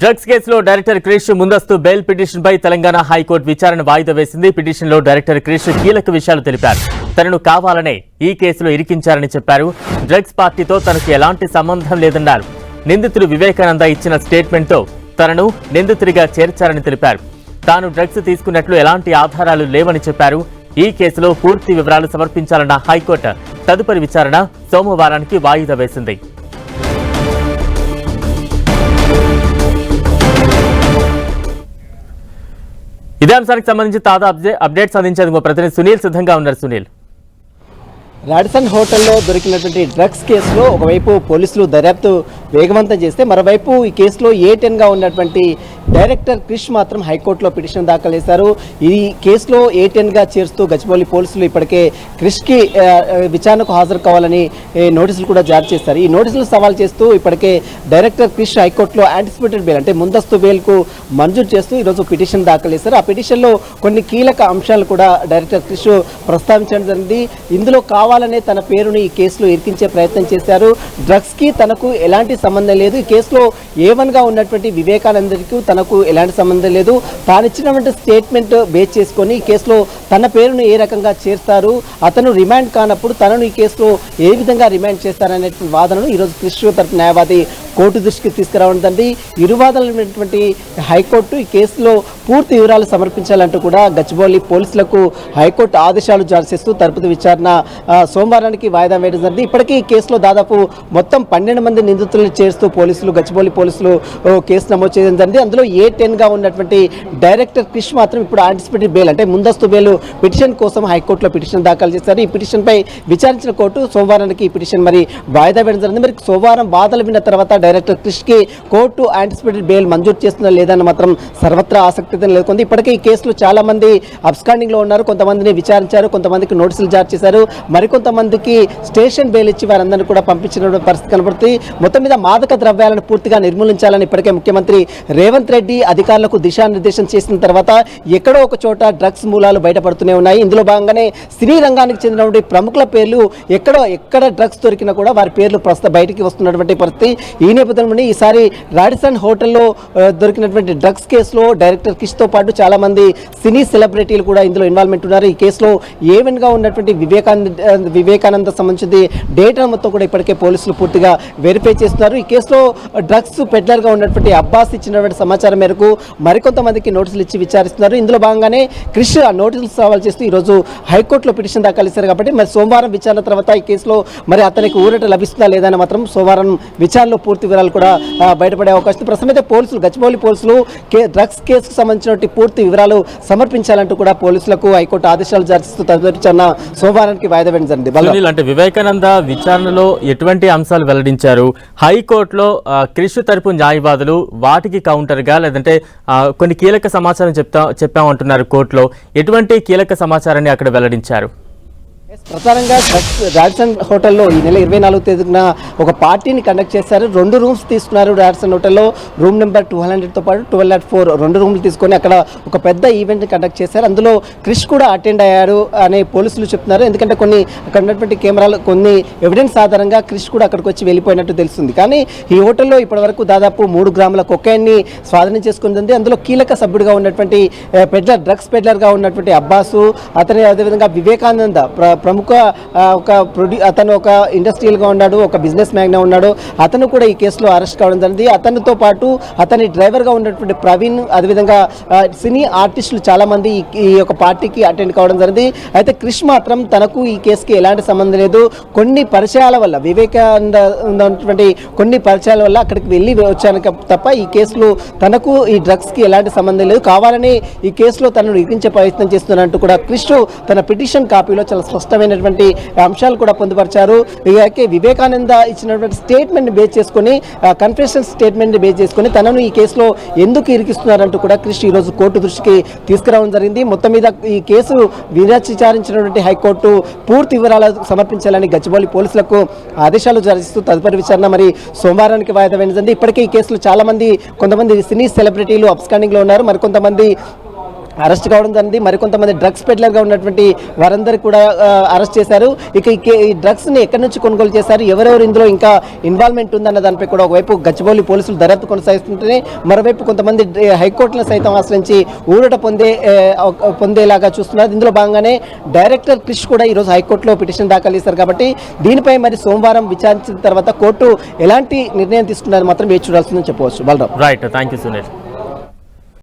Drugs కేసులో director Krish ముందస్తు bail పిటిషన్పై తెలంగాణ హైకోర్టు విచారణ వాయిదా వేసింది. పిటిషన్లో డైరెక్టర్ క్రిష్ కీలక విషయాలు తెలిపారు. తనను కావాలనే ఈ కేసులో ఇరికించారని చెప్పారు. డ్రగ్స్ పార్టీతో తనకు ఎలాంటి సంబంధం లేదన్నారు. నిందితుడు వివేకానంద ఇచ్చిన స్టేట్మెంట్తో తనను నిందితుడిగా చేర్చారని తెలిపారు. తాను డ్రగ్స్ తీసుకున్నట్లు ఎలాంటి ఆధారాలు లేవని చెప్పారు. ఈ కేసులో పూర్తి వివరాలు సమర్పించాలన్న హైకోర్టు తదుపరి విచారణ సోమవారానికి వాయిదా వేసింది. ఇదే అంశానికి సంబంధించి తాజా అప్డేట్స్ అందించేందుకు ప్రతినిధి సునీల్ సిద్ధంగా ఉన్నారు. సునీల్. రాడిసన్ హోటల్లో దొరికినటువంటి డ్రగ్స్ కేసులో ఒకవైపు పోలీసులు దర్యాప్తు వేగవంతం చేస్తే మరోవైపు ఈ కేసులో ఏ టెన్గా ఉన్నటువంటి డైరెక్టర్ క్రిష్ మాత్రం హైకోర్టులో పిటిషన్ దాఖలు చేశారు ఈ కేసులో ఏ టెన్గా చేరుస్తూ గచ్చిబౌలి పోలీసులు ఇప్పటికే క్రిష్కి కి విచారణకు హాజరు కావాలని నోటీసులు కూడా జారీ చేశారు. ఈ నోటీసులు సవాల్ చేస్తూ ఇప్పటికే డైరెక్టర్ క్రిష్ హైకోర్టులో యాంటిసిపేటెడ్ బెయిల్ అంటే ముందస్తు బెయిల్కు మంజూరు చేస్తూ ఈరోజు పిటిషన్ దాఖలు చేశారు ఆ పిటిషన్లో కొన్ని కీలక అంశాలు కూడా డైరెక్టర్ క్రిష్ ప్రస్తావించడం జరిగింది. ఇందులో కావాలనే తన పేరుని ఈ కేసులో ఇరికించే ప్రయత్నం చేశారు. డ్రగ్స్కి తనకు ఎలాంటి సంబంధం లేదు. ఈ కేసులో ఏ వన్గా ఉన్నటువంటి వివేకానందరికి తనకు ఎలాంటి సంబంధం లేదు. తాను ఇచ్చినటువంటి స్టేట్మెంట్ బేస్ చేసుకొని ఈ కేసులో తన పేరును ఏ రకంగా చేస్తారు అతను రిమాండ్ కానప్పుడు తనను ఈ కేసులో ఏ విధంగా రిమాండ్ చేస్తారనే వాదనను ఈరోజు కృష్ణ తరపు న్యాయవాది కోర్టు దృష్టికి తీసుకురావడండి ఇరువాదలైనటువంటి హైకోర్టు ఈ కేసులో పూర్తి వివరాలు సమర్పించాలంటూ కూడా గచ్చిబౌలి పోలీసులకు హైకోర్టు ఆదేశాలు జారీ చేస్తూ తరపుతి విచారణ సోమవారానికి వాయిదా వేయడం జరిగింది ఇప్పటికీ ఈ కేసులో దాదాపు మొత్తం పన్నెండు మంది నిందితులను చేరుస్తూ పోలీసులు గచ్చిబౌలి పోలీసులు కేసు నమోదు చేయడం జరిగింది అందులో ఏ టెన్గా ఉన్నటువంటి డైరెక్టర్ క్రిష్ మాత్రం ఇప్పుడు ఆంటిసిపేటెడ్ బెయిల్ అంటే ముందస్తు బెయిల్ పిటిషన్ కోసం హైకోర్టులో పిటిషన్ దాఖలు చేశారు. ఈ పిటిషన్పై విచారించిన కోర్టు సోమవారానికి ఈ పిటిషన్ మరి వాయిదా వేయడం జరిగింది. మరి సోమవారం వాదనలు విన్న తర్వాత డైరెక్టర్ క్రిష్కి కోర్టు యాంటిసిపేటెడ్ బెయిల్ మంజూరు చేస్తుందా లేదని మాత్రం సర్వత్రా ఆసక్తి నెలకొంది. ఇప్పటికే ఈ కేసులో చాలా మంది లో ఉన్నారు. కొంతమందిని విచారించారు. కొంతమందికి నోటీసులు జారీ చేశారు. మరికొంతమందికి స్టేషన్ బెయిల్ ఇచ్చి వారందరినీ కూడా పంపించిన పరిస్థితి కనబడుతుంది. మొత్తం మీద మాదక ద్రవ్యాలను పూర్తిగా నిర్మూలించాలని ఇప్పటికే ముఖ్యమంత్రి రేవంత్ రెడ్డి అధికారులకు దిశానిర్దేశం చేసిన తర్వాత ఎక్కడో ఒక చోట డ్రగ్స్ మూలాలు బయటపడుతూనే ఉన్నాయి. ఇందులో భాగంగానే సినీ రంగానికి చెందినటువంటి ప్రముఖుల పేర్లు ఎక్కడో ఎక్కడ డ్రగ్స్ దొరికినా కూడా వారి పేర్లు ప్రస్తుతం బయటికి వస్తున్నటువంటి పరిస్థితి. ఈ నేపథ్యంలోనే ఈసారి రాడిసన్ హోటల్లో దొరికినటువంటి డ్రగ్స్ కేసులో డైరెక్టర్ కిష్తో పాటు చాలామంది సినీ సెలబ్రిటీలు కూడా ఇందులో ఇన్వాల్వ్మెంట్ ఉన్నారు. ఈ కేసులో ఏవెన్గా ఉన్నటువంటి వివేకానంద వివేకానంద సంబంధించి డేటా మొత్తం కూడా ఇప్పటికే పోలీసులు పూర్తిగా వెరిఫై చేస్తున్నారు. ఈ కేసులో డ్రగ్స్ పెడ్లర్గా ఉన్నటువంటి అబ్బాస్ ఇచ్చినటువంటి సమాచారం మేరకు మరికొంతమందికి నోటీసులు ఇచ్చి విచారిస్తున్నారు. ఇందులో భాగంగానే క్రిష్ ఆ నోటీసులు సవాల్ చేస్తూ ఈరోజు హైకోర్టులో పిటిషన్ దాఖలు చేశారు కాబట్టి మరి సోమవారం విచారణ తర్వాత ఈ కేసులో మరి అతనికి ఊరట లభిస్తుందా లేదని మాత్రం సోమవారం విచారణలో పూర్తి వివరాలు కూడా బయటపడే అవకాశం. ఉంది. ప్రస్తుతం అయితే పోలీసులు గచ్చిబౌలి పోలీసులు కే డ్రగ్స్ కేసుకు సంబంధించినటువంటి పూర్తి వివరాలు సమర్పించాలంటూ కూడా పోలీసులకు హైకోర్టు ఆదేశాలు జారీ తదుపరిచన్న సోమవారానికి వాయిదా వేయడం జరిగింది. అంటే వివేకానంద విచారణలో ఎటువంటి అంశాలు వెల్లడించారు? హైకోర్టులో క్రిష్ తరపు న్యాయవాదులు వాటికి కౌంటర్గా లేదంటే కొన్ని కీలక సమాచారం చెప్తా చెప్పామంటున్నారు కోర్టులో. ఎటువంటి కీలక సమాచారాన్ని అక్కడ వెల్లడించారు? ప్రధానంగా డ్రగ్స్ హోటల్లో ఈ నెల ఇరవై నాలుగు తేదీన ఒక పార్టీని కండక్ట్ చేశారు. రెండు రూమ్స్ తీసుకున్నారు రాజసన్ హోటల్లో. రూమ్ నెంబర్ టూ హండ్రెడ్తో పాటు ట్వెల్వ్ నాట్ ఫోర్ రెండు రూమ్లు తీసుకొని అక్కడ ఒక పెద్ద ఈవెంట్ని కండక్ట్ చేశారు. అందులో క్రిష్ కూడా అటెండ్ అయ్యారు అనే పోలీసులు చెప్తున్నారు. ఎందుకంటే కొన్ని అక్కడ ఉన్నటువంటి కెమెరాలు కొన్ని ఎవిడెన్స్ ఆధారంగా క్రిష్ కూడా అక్కడికి వచ్చి వెళ్ళిపోయినట్టు తెలుస్తుంది. కానీ ఈ హోటల్లో ఇప్పటివరకు దాదాపు మూడు గ్రాముల కొకైన్ని స్వాధీనం చేసుకుంది. అందులో కీలక సభ్యుడిగా ఉన్నటువంటి పెడ్లర్ డ్రగ్స్ పెడ్లర్గా ఉన్నటువంటి అబ్బాసు అతని అదేవిధంగా వివేకానంద ప్రముఖ ఒక ప్రొడ్యూ అతను ఒక ఇండస్ట్రియల్గా ఉన్నాడు ఒక బిజినెస్ మ్యాన్గా ఉన్నాడు. అతను కూడా ఈ కేసులో అరెస్ట్ కావడం జరిగింది. అతనితో పాటు అతని డ్రైవర్గా ఉన్నటువంటి ప్రవీణ్ అదేవిధంగా సినీ ఆర్టిస్టులు చాలామంది ఈ- యొక్క పార్టీకి అటెండ్ కావడం జరిగింది. అయితే క్రిష్ మాత్రం తనకు ఈ కేసుకి ఎలాంటి సంబంధం లేదు. కొన్ని పరిచయాల వల్ల వివేకానంద ఉన్నటువంటి కొన్ని పరిచయాల వల్ల అక్కడికి వెళ్ళి వచ్చాను తప్ప ఈ కేసులో తనకు ఈ డ్రగ్స్కి ఎలాంటి సంబంధం లేదు. కావాలని ఈ కేసులో తనను ఇరికించే ప్రయత్నం చేస్తున్నట్టు కూడా క్రిష్ తన పిటిషన్ కాపీలో చాలా స్పష్టమైనటువంటి అంశాలు కూడా పొందుపరిచారు. వివేకానంద ఇచ్చినటువంటి స్టేట్మెంట్ బేస్ చేసుకొని కన్ఫెషన్ స్టేట్మెంట్ బేస్ చేసుకొని తనను ఈ కేసులో ఎందుకు ఇరికిస్తున్నారంటూ కూడా క్రిష్ ఈరోజు కోర్టు దృష్టికి తీసుకురావడం జరిగింది. మొత్తం మీద ఈ కేసు విచారించినటువంటి హైకోర్టు పూర్తి వివరాలు సమర్పించాలని గచ్చిబౌలి పోలీసులకు ఆదేశాలు జరిస్తూ తదుపరి విచారణ మరి సోమవారానికి వాయిదా వేయడం ఇప్పటికే ఈ కేసులో చాలామంది కొంతమంది సినీ సెలబ్రిటీలు అబ్స్కాండింగ్లో ఉన్నారు. మరి కొంతమంది అరెస్ట్ కావడం జరిగింది. మరికొంతమంది డ్రగ్స్ పెడ్లర్గా ఉన్నటువంటి వారందరూ కూడా అరెస్ట్ చేశారు. ఇక ఈ ఈ డ్రగ్స్ని ఎక్కడి నుంచి కొనుగోలు చేశారు? ఎవరెవరు ఇందులో ఇంకా ఇన్వాల్వ్మెంట్ ఉందన్న దానిపై కూడా ఒకవైపు గచ్చిబౌలి పోలీసులు దర్యాప్తు కొనసాగిస్తుంటేనే మరోవైపు కొంతమంది హైకోర్టును హైకోర్టులను సైతం ఆశ్రయించి ఊరట పొందే పొందేలాగా చూస్తున్నారు. ఇందులో భాగంగానే డైరెక్టర్ క్రిష్ కూడా ఈరోజు హైకోర్టులో పిటిషన్ దాఖలు చేశారు కాబట్టి దీనిపై మరి సోమవారం విచారించిన తర్వాత కోర్టు ఎలాంటి నిర్ణయం తీసుకున్నారు మాత్రం వేచి చూడాల్సిందని చెప్పవచ్చు. Balaram right thank you Sunil